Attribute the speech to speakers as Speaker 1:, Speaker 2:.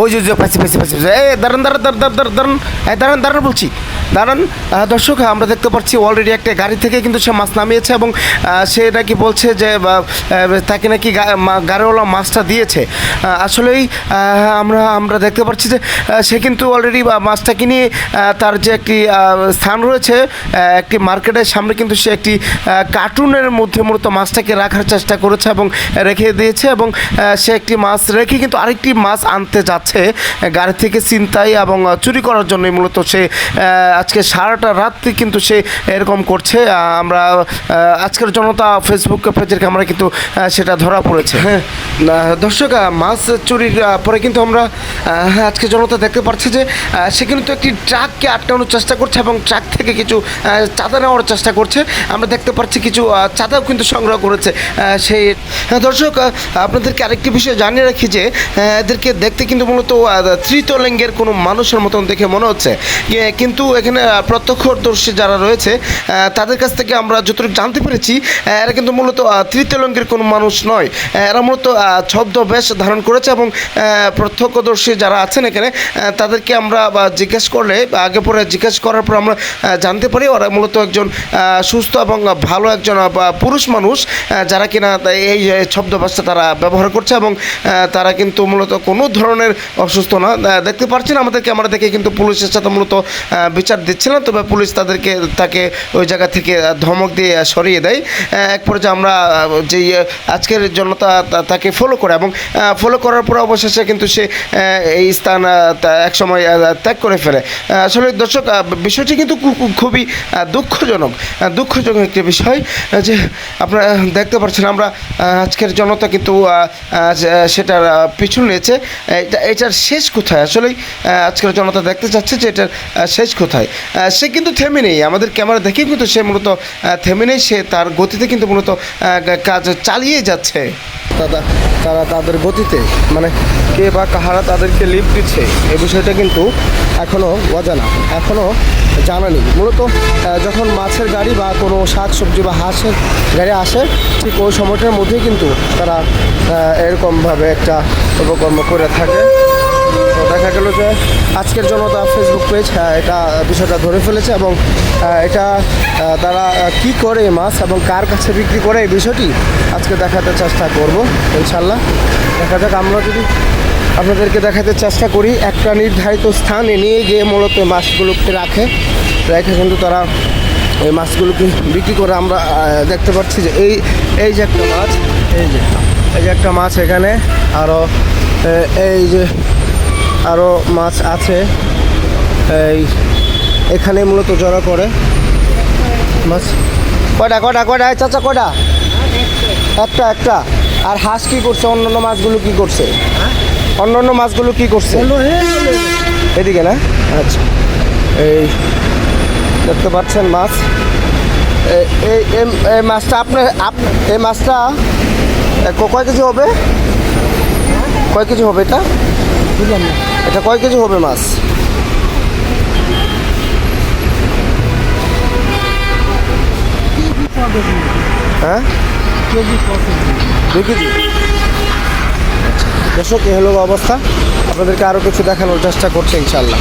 Speaker 1: ওই যে পাইছি পাইছি পাইছি। এই দাঁড়ান দাঁড়ান দাঁড়ান দাঁড়ান দাঁড়ান দাঁড়ান বলছি দাঁড়ান দর্শক আমরা দেখতে পাচ্ছি অলরেডি একটা গাড়ি থেকে কিন্তু সে মাছ নামিয়েছে এবং সে নাকি বলছে যে তাকে নাকি গাড়িওয়ালা মাছটা দিয়েছে। আসলেই আমরা আমরা দেখতে পাচ্ছি যে সে কিন্তু অলরেডি মাছটাকে নিয়ে আহ, তার যে একটি স্থান রয়েছে একটি মার্কেটের সামনে কিন্তু সে একটি কার্টুনের মধ্যে মূলত মাছটাকে রাখার চেষ্টা করেছে এবং রেখে দিয়েছে এবং সে একটি মাছ রেখে কিন্তু আরেকটি মাছ আনতে যাচ্ছে গাড়ি থেকে চিন্তাই এবং চুরি করার জন্যই মূলত সে আজকে সারাটা রাত্রি কিন্তু সে এরকম করছে। আমরা আজকের জনতা ফেসবুক পেজের ক্যামেরা কিন্তু সেটা ধরা পড়েছে। হ্যাঁ। দর্শক মাছ চুরির পরে কিন্তু আমরা হ্যাঁ, আজকে জনতা দেখতে পাচ্ছি যে সে কিন্তু একটি ট্রাককে আটকানোর চেষ্টা করছে এবং ট্রাক থেকে কিছু চাঁদা নেওয়ার চেষ্টা করছে। আমরা দেখতে পাচ্ছি কিছু চাঁদাও কিন্তু সংগ্রহ করেছে সেই হ্যাঁ, দর্শক আপনাদেরকে আরেকটি বিষয় জানিয়ে রাখি যে এদেরকে দেখতে কিন্তু মূলত তৃতীয় লিঙ্গের কোনো মানুষের মতন দেখে মনে হচ্ছে। কিন্তু এখানে প্রত্যক্ষদর্শী যারা রয়েছে তাদের কাছ থেকে আমরা যতটুকু জানতে পেরেছি এরা কিন্তু মূলত তৃতীয় কোনো মানুষ নয়। এরা মূলত ছদ্মবেশ ধারণ করেছে এবং প্রত্যক্ষদর্শী যারা আছেন এখানে তাদেরকে আমরা জিজ্ঞেস করলে আগে পরে জিজ্ঞেস করার পর আমরা জানতে পারি। ওরা মূলত একজন সুস্থ এবং ভালো একজন পুরুষ মানুষ যারা কিনা এই ছদ্মবেশটা তারা ব্যবহার করছে এবং তারা কিন্তু মূলত কোনো ধরনের অসুস্থ না। দেখতে পাচ্ছেন আমাদের ক্যামেরা দেখে কিন্তু পুলিশের সাথে মূলত আহ, বিচার দিচ্ছে না, তবে পুলিশ তাদেরকে, তাকে ওই জায়গা থেকে ধমক দিয়ে সরিয়ে দেয়। এক পর্যায়ে আমরা যে আজকের জনতা তাকে ফলো করে এবং ফলো করার পর অবশেষে কিন্তু সে এই স্থান এক সময় ত্যাগ করে ফেলে। আসলে দর্শক বিষয়টি কিন্তু খুবই দুঃখজনক দুঃখজনক একটি বিষয় যে আপনারা দেখতে পাচ্ছেন আমরা আজকের জনতা কিন্তু সেটার পিছু নিয়েছে। এটা, এটার শেষ কোথায়? আসলে আজকের জনতা দেখতে চাচ্ছে যে এটার শেষ কোথায়? আহ, সে কিন্তু থেমে নেই। আমাদের ক্যামেরা দেখেই কিন্তু সে মূলত থেমে নেই। সে তার গতিতে কিন্তু মূলত কাজ চালিয়ে যাচ্ছে। দাদা তারা তাদের গতিতে মানে কে বা কাহারা তাদেরকে লিফট দিচ্ছে এ বিষয়টা কিন্তু এখনও অজানা এখনও জানা নেই। মূলত যখন মাছের গাড়ি বা কোনো শাক সবজি বা হাঁসের গাড়ি আসে ঠিক ওই সময়টার মধ্যেই কিন্তু তারা এরকমভাবে একটা উপকর্ম করে থাকে। তো দেখা গেল যে আজকের জনতা ফেসবুক পেজ হ্যাঁ, এটা বিষয়টা ধরে ফেলেছে এবং এটা তারা কি করে মাছ এবং কার কাছে বিক্রি করে এই বিষয়টি আজকে দেখাতে চেষ্টা করব ইনশাল্লাহ দেখা যাক আমরা যদি আপনাদেরকে দেখাতে চেষ্টা করি একটা নির্ধারিত স্থানে নিয়ে গিয়ে মূলত মাছগুলোকে রাখে। রেখে কিন্তু তারা এই মাছগুলোকে বিক্রি করে আমরা দেখতে পাচ্ছি যে এই এই যে একটা মাছ এই যে এই যে একটা মাছ এখানে আরও এই যে আরও মাছ আছে। এই, এখানে মূলত জড়া করে। মাছ। কয়টা কয়টা এই চাচা, কয়টা? একটা একটা। আর হাঁস কি করছে? অন্যান্য মাছগুলো কি করছে? অন্যান্য মাছগুলো কি করছে? এদিকে না? আচ্ছা। এই, দেখতে পাচ্ছেন মাছ। এই এই- এই মাছটা আপনার আপ- এই মাছটা কয় কেজি হবে? কয় কেজি হবে এটা?
Speaker 2: বুঝলাম না
Speaker 1: এটা কয় কেজি হবে মাছ? হ্যাঁ? দুই কেজি। দর্শক, এ হলো অবস্থা। আপনাদেরকে আরও কিছু দেখানোর চেষ্টা করছে ইনশাল্লাহ